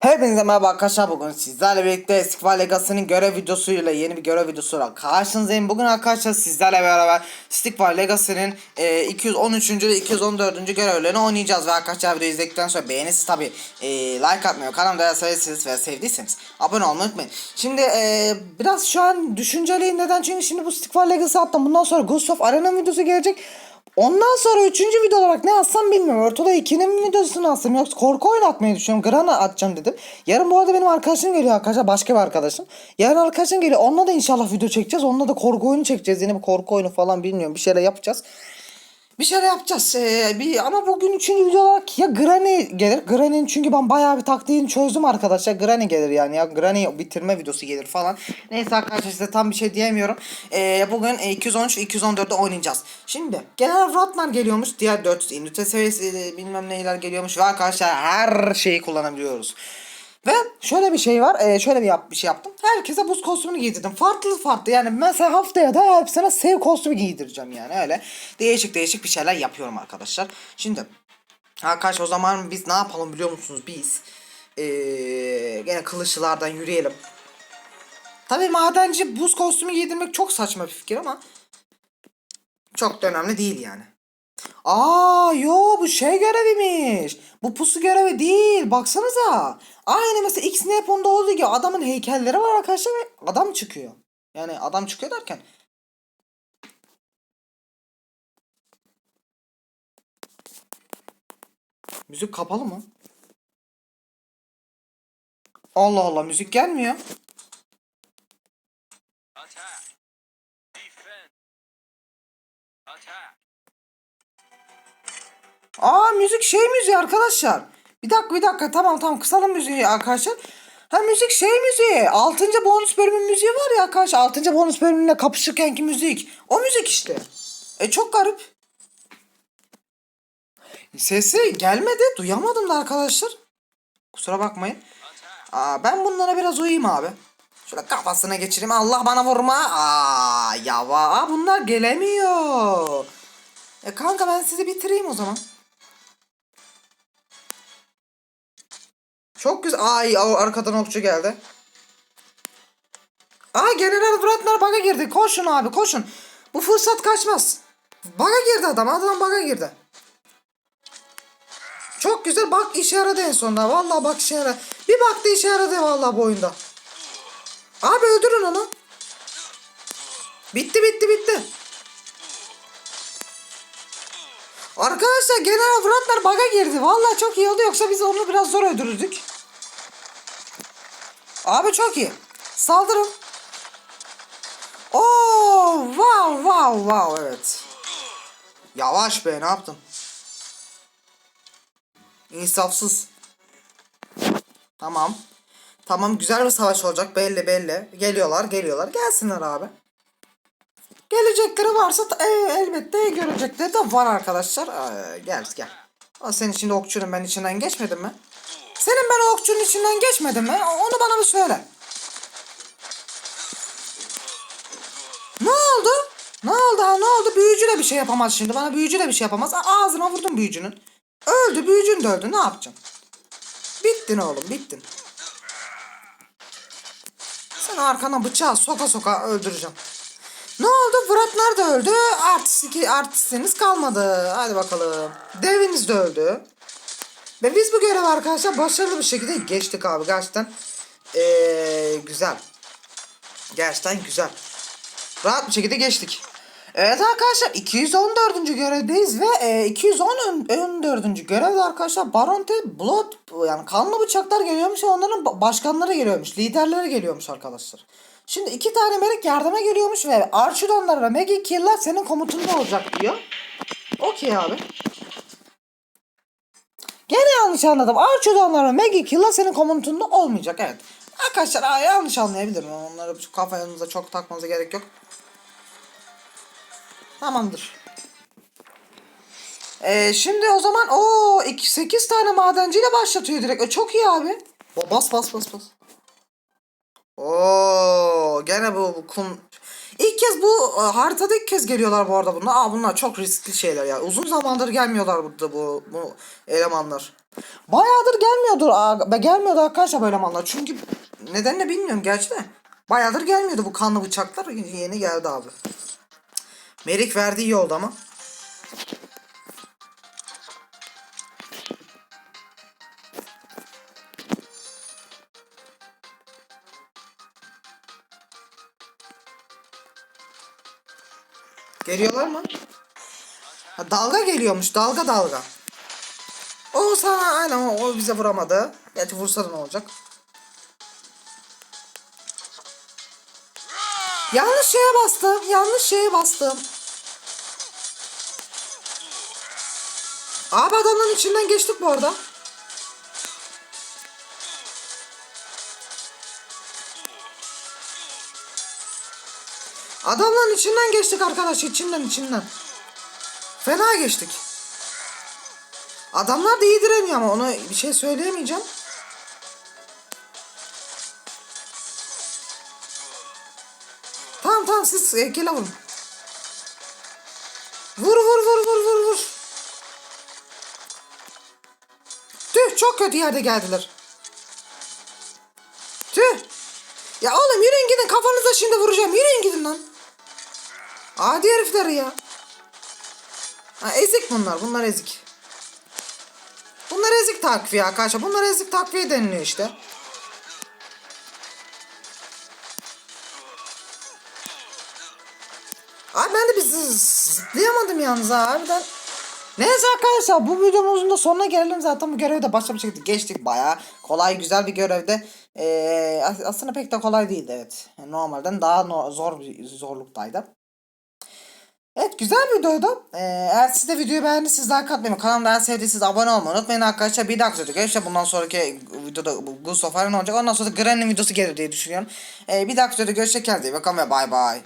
Hepinize merhaba arkadaşlar bugün sizlerle birlikte Squall Legacy'nin görev videosuyla yeni bir görev videosuyla karşınızdayım. Bugün arkadaşlar sizlerle beraber Squall Legacy'nin e, 213. ve 214. görevlerini oynayacağız ve arkadaşlar videoyu izledikten sonra beğenirsiz tabi e, like atmayı, kanalımda seversiniz ve sevdiyseniz abone olmayı unutmayın. Şimdi e, biraz şu an düşünceliyim neden çünkü şimdi bu Squall Legacy attım bundan sonra Ghost of Arena videosu gelecek. Ondan sonra üçüncü video olarak ne atsam bilmiyorum. Ortada ikinin videosunu atsam yoksa korku oyunu atmayı düşünüyorum. Grana atacağım dedim. Yarın bu arada benim arkadaşım geliyor arkadaşlar. Başka bir arkadaşım. Yarın arkadaşım geliyor. Onunla da inşallah video çekeceğiz. Onunla da korku oyunu çekeceğiz. Yine bir korku oyunu falan bilmiyorum. Bir şeyler yapacağız. Bir şeyler yapacağız. Ee, bir, ama bugün üçüncü video olarak ya Granny gelir. Granny'nin çünkü ben bayağı bir taktiğini çözdüm arkadaşlar. Granny gelir yani. Ya Granny bitirme videosu gelir falan. Neyse arkadaşlar size tam bir şey diyemiyorum. Ee, bugün e, 213 ve 214'te oynayacağız. Şimdi genel Ratnar geliyormuş. Diğer 400 ünite seviyesi e, bilmem neyler geliyormuş. Ve arkadaşlar her şeyi kullanabiliyoruz. Ve şöyle bir şey var. e, şöyle bir, yap, bir şey yaptım. Herkese buz kostümünü giydirdim. Farklı farklı yani mesela haftaya da hepsine sev kostümü giydireceğim yani öyle. Değişik değişik bir şeyler yapıyorum arkadaşlar. Şimdi arkadaşlar o zaman biz ne yapalım biliyor musunuz biz? Ee, gene kılıçlılardan yürüyelim. Tabii madenci buz kostümü giydirmek çok saçma bir fikir ama çok da önemli değil yani. Aa yo bu şey göreviymiş. Bu pusu görevi değil. Baksanıza. Aynı mesela X Nepon'da olduğu gibi adamın heykelleri var arkadaşlar ve adam çıkıyor. Yani adam çıkıyor derken. Müzik kapalı mı? Allah Allah müzik gelmiyor. Aa müzik şey müziği arkadaşlar. Bir dakika bir dakika tamam tamam kısalım müziği arkadaşlar. Ha müzik şey müziği. 6. bonus bölümün müziği var ya arkadaşlar. 6. bonus bölümünde kapışırkenki müzik. O müzik işte. E çok garip. Sesi gelmedi. Duyamadım da arkadaşlar. Kusura bakmayın. Aa, ben bunlara biraz uyuyayım abi. Şöyle kafasına geçireyim. Allah bana vurma. Aa, yava. Aa, bunlar gelemiyor. E kanka ben sizi bitireyim o zaman. Çok güzel. Ay arkadan okçu geldi. Aa General Vratnar baga girdi. Koşun abi koşun. Bu fırsat kaçmaz. Baga girdi adam. Adam baga girdi. Çok güzel bak işe yaradı en sonunda. Vallahi bak işe yaradı. Bir baktı işe yaradı vallahi bu oyunda. Abi öldürün onu. Bitti bitti bitti. Arkadaşlar General Fıratlar baga girdi. Vallahi çok iyi oldu yoksa biz onu biraz zor öldürürdük. Abi çok iyi. Saldırın. Oo, wow wow wow evet. Yavaş be ne yaptın? İnsafsız. Tamam. Tamam güzel bir savaş olacak belli belli. Geliyorlar geliyorlar gelsinler abi. Gelecekleri varsa e, elbette görecekleri de var arkadaşlar. Ee, gel gel. Aa, senin şimdi okçunun ben içinden geçmedim mi? Senin ben okçunun içinden geçmedim mi? Onu bana bir söyle. Ne oldu? Ne oldu ha ne oldu? Büyücü de bir şey yapamaz şimdi. Bana büyücü de bir şey yapamaz. Ağzına vurdum büyücünün. Öldü büyücün de öldü. Ne yapacaksın? Bittin oğlum bittin. Sen arkana bıçağı soka soka öldüreceğim. Ne oldu? Fırat nerede öldü? Artist iki artistiniz kalmadı. Hadi bakalım. Deviniz de öldü. Ve biz bu görevi arkadaşlar başarılı bir şekilde geçtik abi. Gerçekten ee, güzel. Gerçekten güzel. Rahat bir şekilde geçtik. Evet arkadaşlar 214. görevdeyiz ve e, 214. görevde arkadaşlar Baron T Blood yani kanlı bıçaklar geliyormuş onların ba- başkanları geliyormuş. Liderleri geliyormuş arkadaşlar. Şimdi iki tane melek yardıma geliyormuş ve Archidonlar ve Maggie Kill'ler senin komutunda olacak diyor. Okey abi. Gene yanlış anladım. Archidonlar ve Maggie Kill'ler senin komutunda olmayacak evet. Arkadaşlar aa, yanlış anlayabilirim. Onları kafanıza çok takmanıza gerek yok. Tamamdır. Ee, şimdi o zaman o 8 tane madenciyle başlatıyor direkt. E, çok iyi abi. Ba- Bas bas bas bas. Oo gene bu, bu kum. İlk kez bu e, haritada ilk kez geliyorlar bu arada bunlar. Aa bunlar çok riskli şeyler ya. Uzun zamandır gelmiyorlar burada bu bu elemanlar. Bayağıdır gelmiyordur. aa, gelmiyordu arkadaşlar bu elemanlar. Çünkü nedenini bilmiyorum gerçi de. Bayağıdır gelmiyordu bu kanlı bıçaklar. Yeni geldi abi. Merik verdi iyi oldu ama. Geliyorlar mı? Ha, dalga geliyormuş. Dalga dalga. O sana aynen o bize vuramadı. Gerçi vursa da ne olacak? Yanlış şeye bastım. Yanlış şeye bastım. Abi adamların içinden geçtik bu arada. Adamların içinden geçtik arkadaş. içinden içinden. Fena geçtik. Adamlar da iyi direniyor ama ona bir şey söyleyemeyeceğim. Tamam tamam siz e, kele vurun. Vur vur vur vur vur vur. Tüh çok kötü yerde geldiler. Tüh. Ya oğlum yürüyün gidin kafanıza şimdi vuracağım. Yürüyün gidin lan. Adi herifler ya. Ha, ezik bunlar. Bunlar ezik. Bunlar ezik takviye arkadaşlar. Bunlar ezik takviye deniliyor işte. Abi ben de bir zı- zıplayamadım yalnız ha, harbiden. Neyse arkadaşlar bu videomuzun da sonuna gelelim zaten bu görevi de başka bir şekilde geçtik baya kolay güzel bir görevde Ee, as- aslında pek de kolay değildi evet normalden daha no- zor bir zorluktaydı Evet güzel bir videoydu. Ee, eğer siz de videoyu beğendiyseniz like atmayı, kanalımda en sevdiyseniz abone olmayı unutmayın arkadaşlar. Bir dahaki videoda görüşürüz. Bundan sonraki videoda of Iron olacak. Ondan sonra da Granny'nin videosu gelir diye düşünüyorum. Ee, bir videoda görüşürüz. Kendinize iyi bakın ve bay bay.